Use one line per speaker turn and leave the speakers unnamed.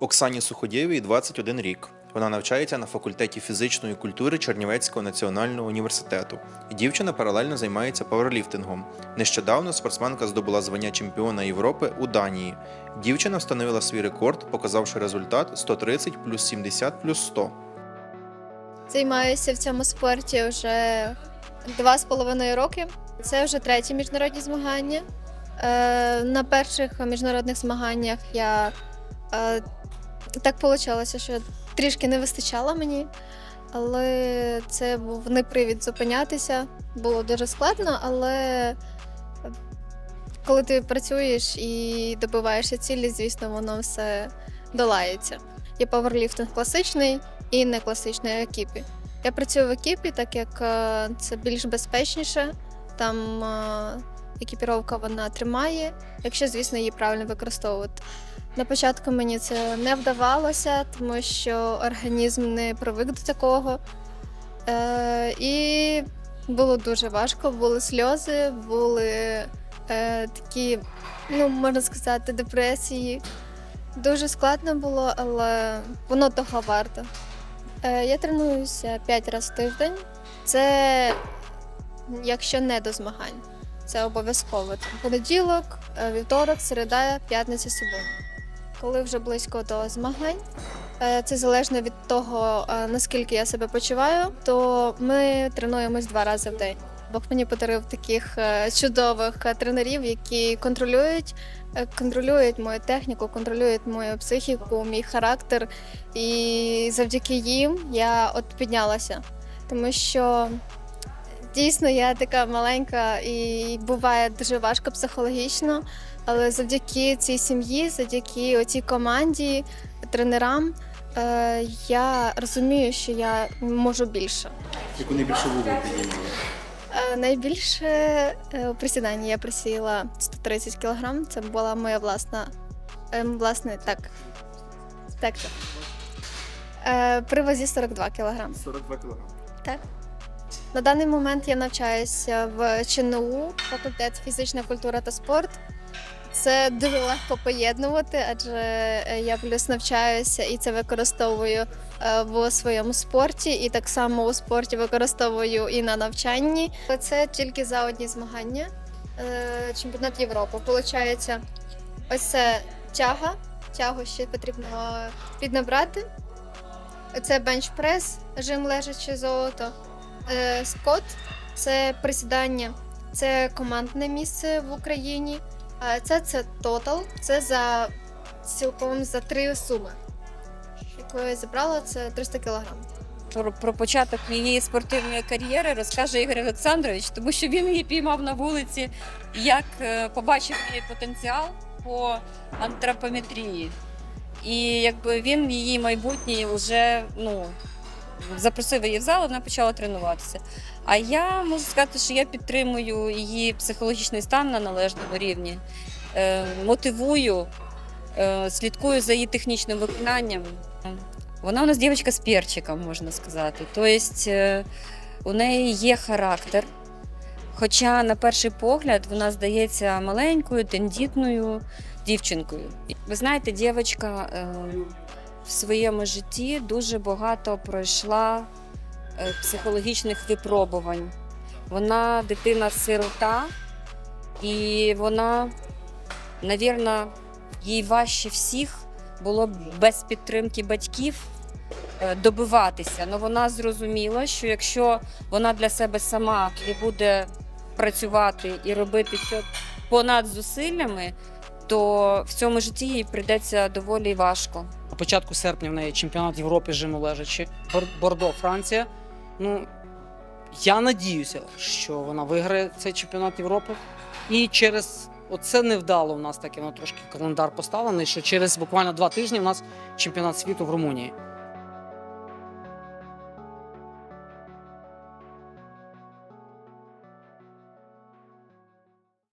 Оксані Суходєвій 21 рік. Вона навчається на факультеті фізичної культури Чернівецького національного університету. Дівчина паралельно займається пауерліфтингом. Нещодавно спортсменка здобула звання чемпіона Європи у Данії. Дівчина встановила свій рекорд, показавши результат 130 плюс 70 плюс 100.
Займаюся в цьому спорті вже два з половиною роки. Це вже треті міжнародні змагання. Е, на перших міжнародних змаганнях я е, так вийшло, що трішки не вистачало мені, але це був не привід зупинятися. Було дуже складно, але коли ти працюєш і добиваєшся цілі, звісно, воно все долається. Є паверліфтинг класичний і не класичний в екіпі. Я працюю в екіпі, так як е, це більш безпечніше. Там е, екіпіровка вона тримає, якщо, звісно, її правильно використовувати. На початку мені це не вдавалося, тому що організм не привик до такого. Е, і було дуже важко, були сльози, були е, такі, ну, можна сказати, депресії. Дуже складно було, але воно того варто. Е, Я тренуюся 5 разів в тиждень. Це якщо не до змагань. Це обов'язково. Понеділок, е, вівторок, середа, п'ятниця, субота. Коли вже близько до змагань, е, це залежно від того, е, наскільки я себе почуваю, то ми тренуємось два рази в день. Бог мені подарив таких чудових тренерів, які контролюють, контролюють мою техніку, контролюють мою психіку, мій характер. І завдяки їм я от піднялася. Тому що дійсно я така маленька і буває дуже важко психологічно. Але завдяки цій сім'ї, завдяки оцій команді, тренерам, е, я розумію, що я можу більше.
Яку найбільшу вагу підіймали?
Е, Найбільше е, у присіданні я присіла 130 кг. Це була моя власна, е, власне, так. Так, так. Е, При вазі 42 кг.
42 кг.
Так. На даний момент я навчаюся в ЧНУ, факультет фізична культура та спорт. Це дуже легко поєднувати, адже е, я плюс навчаюся і це використовую е, в своєму спорті, і так само у спорті використовую і на навчанні. Це тільки за одні змагання. Е, Чемпіонат Європи. Получається, ось це тяга. Тягу ще потрібно піднабрати. Це бенчпрес, жим лежачи золото. Е, Скот це присідання, це командне місце в Україні. Це це тотал, це за цілком за три суми, яку я забрала, це 300 кілограм.
Про, про початок її спортивної кар'єри розкаже Ігор Олександрович, тому що він її піймав на вулиці, як е, побачив її потенціал по антропометрії. І якби він її майбутнє вже ну, запросив її в зал, вона почала тренуватися. А я можу сказати, що я підтримую її психологічний стан на належному рівні, е, мотивую, е, слідкую за її технічним виконанням. Вона у нас дівчинка з перчиком, можна сказати. Тобто е, у неї є характер. Хоча, на перший погляд, вона здається маленькою, тендітною дівчинкою. Ви знаєте, дівчинка в своєму житті дуже багато пройшла е, психологічних випробувань. Вона дитина-сирота, і вона, навірно, їй важче всіх було б без підтримки батьків е, добиватися. Але вона зрозуміла, що якщо вона для себе сама не буде працювати і робити все понад зусиллями, то в цьому житті їй прийдеться доволі важко.
На початку серпня в неї чемпіонат Європи жиму лежачи, Бордо, Франція. Ну, я надіюся, що вона виграє цей чемпіонат Європи. І через оце невдало в нас таке, воно трошки календар поставлений, що через буквально два тижні у нас чемпіонат світу в Румунії.